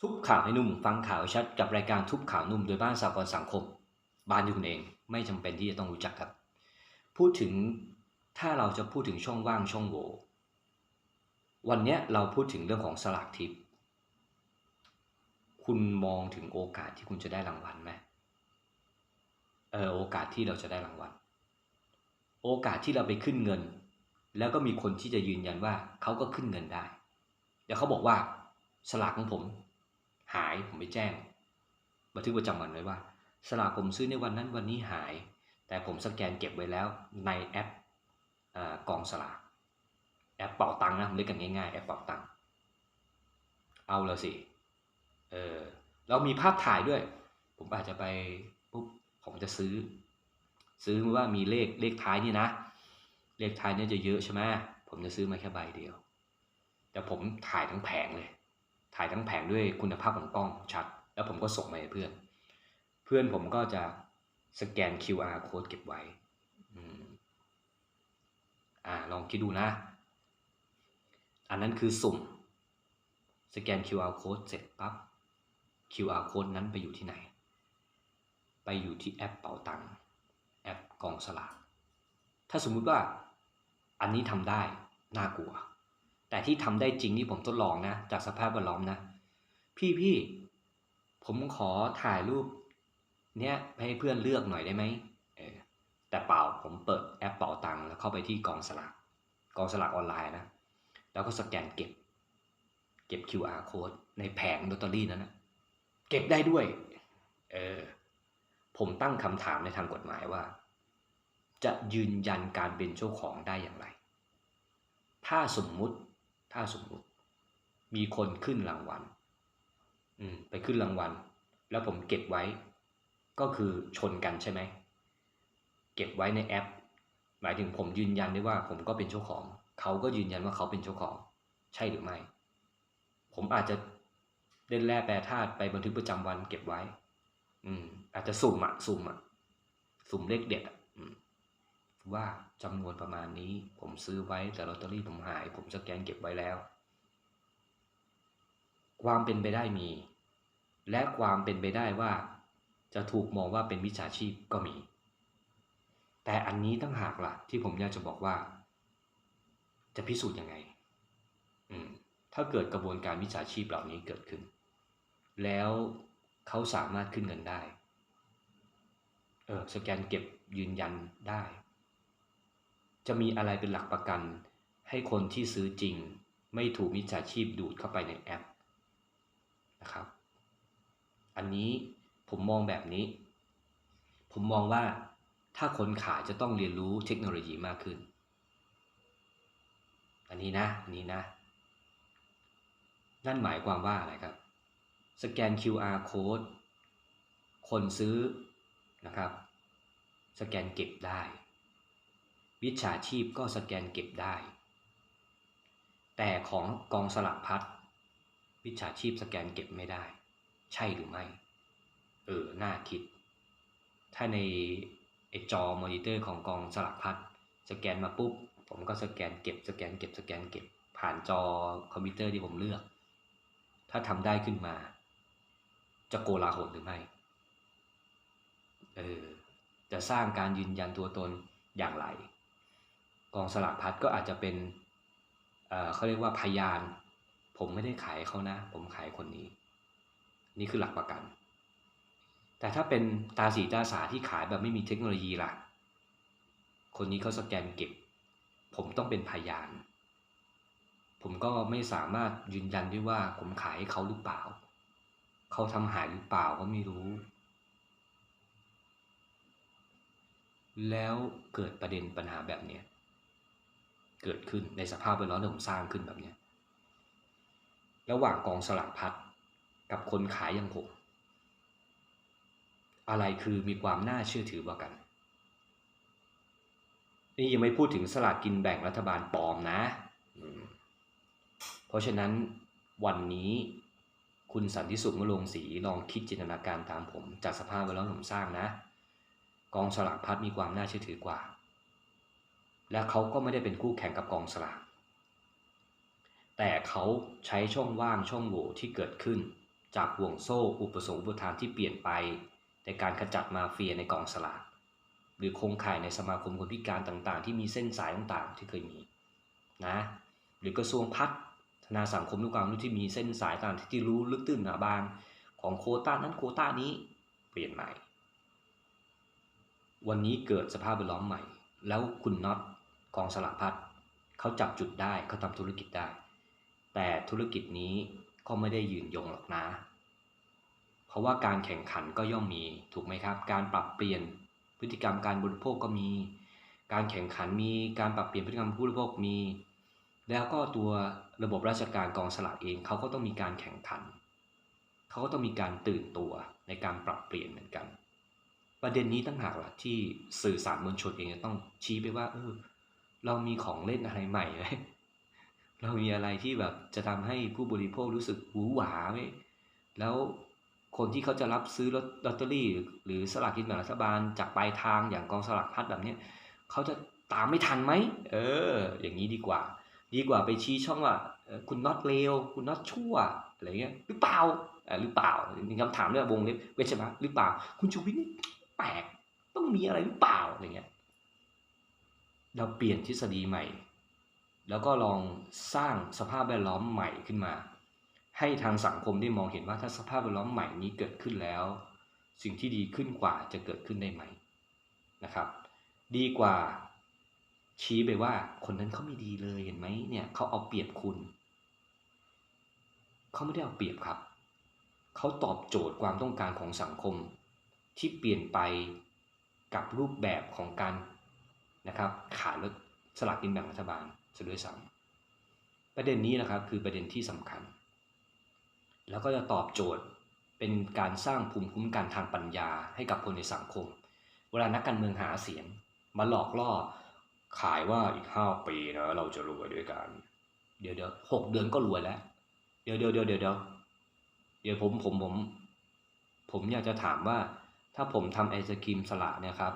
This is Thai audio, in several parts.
ทุบข่าวให้นุ่มฟังข่าวชัดกับรายการทุบข่าวนุ่มโดยบ้านสากลสังคม บ้านที่คุณเองไม่จำเป็นที่จะต้องรู้จักครับ พูดถึงถ้าเราจะพูดถึงช่องว่างช่องโหว่วันนี้เราพูดถึงเรื่องของสลากทิป คุณมองถึงโอกาสที่คุณจะได้รางวัลไหมเออโอกาสที่เราจะได้รางวัล โอกาสที่เราไปขึ้นเงิน แล้วก็มีคนที่จะยืนยันว่าเขาก็ขึ้นเงินได้เดี๋ยวเขาบอกว่าสลากของผมายผมไปแจ้ง บันทึกประจำวันไว้ว่า สลากผมซื้อในวันนั้นวันนี้หาย แต่ผมสแกนเก็บไว้แล้วในแอปเอ่อกองสลากแอปเป่าตังค์นะผมเรียกกันง่ายๆแอปเป่าตังค์เอาละสิเออเรามีภาพถ่ายด้วย ผมอาจจะไปปุ๊บผมจะซื้อ ซื้อว่ามีเลขเลขท้ายนี่นะ เลขท้ายเนี่ยจะเยอะใช่ไหมผมจะซื้อมาแค่ใบเดียว แต่ผมถ่ายทั้งแผงเลย ถ่ายทั้งแผงด้วยคุณภาพของกล้องชัด แล้วผมก็ส่งมาให้เพื่อน เพื่อนผมก็จะสแกน QR code เก็บไว้อ่าลองคิดดูนะ อันนั้นคือสุ่ม สแกน QR code เสร็จปั๊บ QR code นั้นไปอยู่ที่ไหน ไปอยู่ที่แอปเป๋าตังค์แอปกองสลากถ้าสมมุติว่าอันนี้ทำได้ น่ากลัว แต่ที่ทำได้จริงที่ผมทดลองนะ จากสภาพแวดล้อมนะ พี่พี่ผมขอถ่ายรูป เนี้ยให้เพื่อนเลือกหน่อยได้ไหมแต่เปล่าผมเปิดแอปเป๋าตังค์แล้วเข้าไปที่กองสลากกองสลากออนไลน์นะ แล้วก็สแกนเก็บ เก็บ QR code ในแผงลอตเตอรี่นั้นนะเก็บได้ด้วย เออ ผมตั้งคำถามในทางกฎหมายว่า จะยืนยันการเป็นเจ้าของได้อย่างไร ถ้าสมมุติ ถ้าสมมติ มีคนขึ้นรางวัล อืม ไปขึ้นรางวัล แล้วผมเก็บไว้ ก็คือชนกันใช่ไหม เก็บไว้ในแอป หมายถึงผมยืนยันได้ว่า ผมก็เป็นเจ้าของ เขาก็ยืนยันว่าเขาเป็นเจ้าของ ใช่หรือไม่ ผมอาจจะเล่นแร่แปรธาตุไปบันทึกประจำวันเก็บไว้ อืม อาจจะสุ่มอะสุ่มอะสุ่มเลขเด็ดอะ ว่าจำนวนประมาณนี้ผมซื้อไว้แต่ลอตเตอรี่ผมหาย ผมสแกนเก็บไว้แล้ว ความเป็นไปได้มี และความเป็นไปได้ว่า จะถูกมองว่าเป็นวิชาชีพก็มี แต่อันนี้ตั้งหากล่ะ ที่ผมอยากจะบอกว่า จะพิสูจน์ยังไง อืมถ้าเกิดกระบวนการวิชาชีพเหล่านี้เกิดขึ้น แล้วเขาสามารถขึ้นเงินได้ เออสแกนเก็บยืนยันได้ จะมีอะไรเป็นหลักประกัน ให้คนที่ซื้อจริง ไม่ถูกมิจฉาชีพดูดเข้าไปในแอปนะครับ อันนี้ผมมองแบบนี้ ผมมองว่าถ้าคนขายจะต้องเรียนรู้เทคโนโลยีมากขึ้น อันนี้นะ อันนี้นะ นั่นหมายความว่าอะไรครับ สแกน QR code คนซื้อนะครับ สแกนเก็บได้ วิชาชีพก็สแกนเก็บได้ แต่ของกองสลักพัดวิชาชีพสแกนเก็บไม่ได้ ใช่หรือไม่ เออ น่าคิด ถ้าในไอจอมอนิเตอร์ของกองสลักพัดสแกนมาปุ๊บ ผมก็สแกนเก็บสแกนเก็บสแกนเก็บ ผ่านจอคอมพิวเตอร์ที่ผมเลือก ถ้าทำได้ขึ้นมา จะโกลาหลหรือไม่ เออ จะสร้างการยืนยันตัวตนอย่างไร กองสลากพัดก็อาจจะเป็นเขาเรียกว่าพยาน ผมไม่ได้ขายเขานะ ผมขายคนนี้ นี่คือหลักประกัน แต่ถ้าเป็นตาสีตาสาที่ขายแบบไม่มีเทคโนโลยีล่ะ คนนี้เขาสแกนเก็บ ผมต้องเป็นพยาน ผมก็ไม่สามารถยืนยันได้ว่าผมขายให้เขาหรือเปล่า เขาทำหายหรือเปล่าก็ไม่รู้ แล้วเกิดประเด็นปัญหาแบบเนี้ย เกิดขึ้นในสภาพแวดล้อมที่ผมสร้างขึ้นแบบนี้ระหว่างกองสลากพัดกับคนขายอย่างผมอะไรคือมีความน่าเชื่อถือกว่ากัน นี่ยังไม่พูดถึงสลากกินแบ่งรัฐบาลปลอมนะมเพราะฉะนั้นวันนี้คุณสันติสุขมะลงศรีลองคิดจินตนาการตามผม จากสภาพแวดล้อมที่ผมสร้างนะ กองสลากพัดมีความน่าเชื่อถือกว่า และเขาก็ไม่ได้เป็นคู่แข่งกับกองสลากแต่เขาใช้ช่องว่างช่องโหว่ที่เกิดขึ้น จากห่วงโซ่อุปสงค์อุปทานที่เปลี่ยนไป ในการขจัดมาเฟียในกองสลากหรือโครงข่ายในสมาคมคนพิการต่างๆ ที่มีเส้นสายต่างๆ ที่เคยมีนะหรือกระทรวงพัฒนาสังคมและความรู้ที่มีเส้นสายต่างที่รู้ลึกตื้นหนาบางของโคต้านั้นโคต้านี้เปลี่ยนใหม่ วันนี้เกิดสภาพแวดล้อมใหม่ แล้วคุณน็อต กองสลากพัดเขาจับจุดได้เขาทำธุรกิจได้ แต่ธุรกิจนี้ก็ไม่ได้ยืนยงหรอกนะ เพราะว่าการแข่งขันก็ย่อมมีถูกไหมครับ การปรับเปลี่ยนพฤติกรรมการบริโภคก็มี การแข่งขันมีการปรับเปลี่ยนพฤติกรรมผู้บริโภคมี แล้วก็ตัวระบบราชการกองสลากเองเขาก็ต้องมีการแข่งขันเขาก็ต้องมีการตื่นตัวในการปรับเปลี่ยนเหมือนกัน ประเด็นนี้ตั้งหากล่ะที่สื่อสารมวลชนเองจะต้องชี้ไปว่าเออ เรามีของเล่นอะไรใหม่ไหมเรามีอะไรที่แบบจะทำให้ผู้บริโภครู้สึกหวือหวาไหมแล้วคนที่เขาจะรับซื้อลอตเตอรี่ หรือสลากกินแบ่งรัฐบาลจากปลายทางอย่างกองสลากพัดแบบเนี้ยเขาจะตามไม่ทันไหมเออ อย่างนี้ดีกว่า ดีกว่าไปชี้ช่องว่าคุณน็อตเลวคุณน็อตชั่วอะไรเงี้ยหรือเปล่าอ่อหรือเปล่ามีคำถามด้วยวงเล็บเวชมาหรือเปล่า คุณชูวิทย์นี่แปลกต้องมีอะไรหรือเปล่าอะไรเงี้ย เราเปลี่ยนทฤษฎีใหม่ แล้วก็ลองสร้างสภาพแวดล้อมใหม่ขึ้นมา ให้ทางสังคมได้มองเห็นว่าถ้าสภาพแวดล้อมใหม่นี้เกิดขึ้นแล้ว สิ่งที่ดีขึ้นกว่าจะเกิดขึ้นได้ไหมนะครับ ดีกว่าชี้ไปว่าคนนั้นเขาไม่ดีเลยเห็นไหมเนี่ยเขาเอาเปรียบคุณเขาไม่ได้เอาเปรียบครับเขาตอบโจทย์ความต้องการของสังคม ที่เปลี่ยนไปกับรูปแบบของการ นะครับขายรถสลากกินแบ่งรัฐบาลซะด้วยซ้ำประเด็นนี้นะครับคือประเด็นที่สำคัญ แล้วก็จะตอบโจทย์เป็นการสร้างภูมิคุ้มกันทางปัญญาให้กับคนในสังคม เวลานักการเมืองหาเสียงมาหลอกล่อขายว่าอีกห้าปีนะเราจะรวยด้วยกัน เดี๋ยวเดี๋ยวหกเดือนก็รวยแล้ว เดี๋ยวเดี๋ยวเดี๋ยวเดี๋ยวเดี๋ยวเดี๋ยวผมผมผม ผมอยากจะถามว่า ถ้าผมทำไอศกรีมสละเนี่ยครับ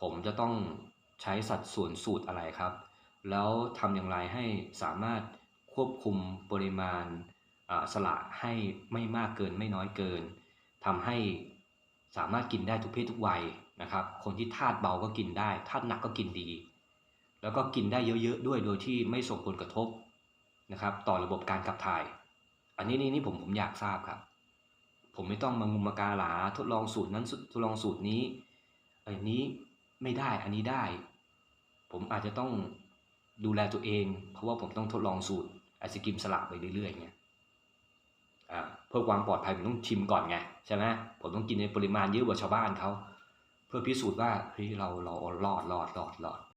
ผมจะต้อง ใช้สัดส่วนสูตรอะไรครับ แล้วทำอย่างไรให้สามารถควบคุมปริมาณอ่าสละให้ไม่มากเกินไม่น้อยเกินทำให้สามารถกินได้ทุกเพศทุกวัยนะครับ คนที่ธาตุเบาก็กินได้ธาตุหนักก็กินดี แล้วก็กินได้เยอะๆด้วยโดยที่ไม่ส่งผลกระทบนะครับ ต่อระบบการขับถ่าย อันนี้นี่นี่ผมผมอยากทราบครับ ผมไม่ต้องมางุมมากาหลาทดลองสูตรนั้นทดลองสูตรนี้อันนี้ ไม่ได้ อันนี้ได้ ผมอาจจะต้องดูแลตัวเอง เพราะว่าผมต้องทดลองสูตรไอศกรีมสลับไปเรื่อยๆเงี้ยอ่าเพื่อความปลอดภัยผมต้องชิมก่อนไงใช่ไหมผมต้องกินในปริมาณเยอะกว่าชาวบ้านเขาเพื่อพิสูจน์ว่าเฮ้ยเราเรารอดรอดรอดรอด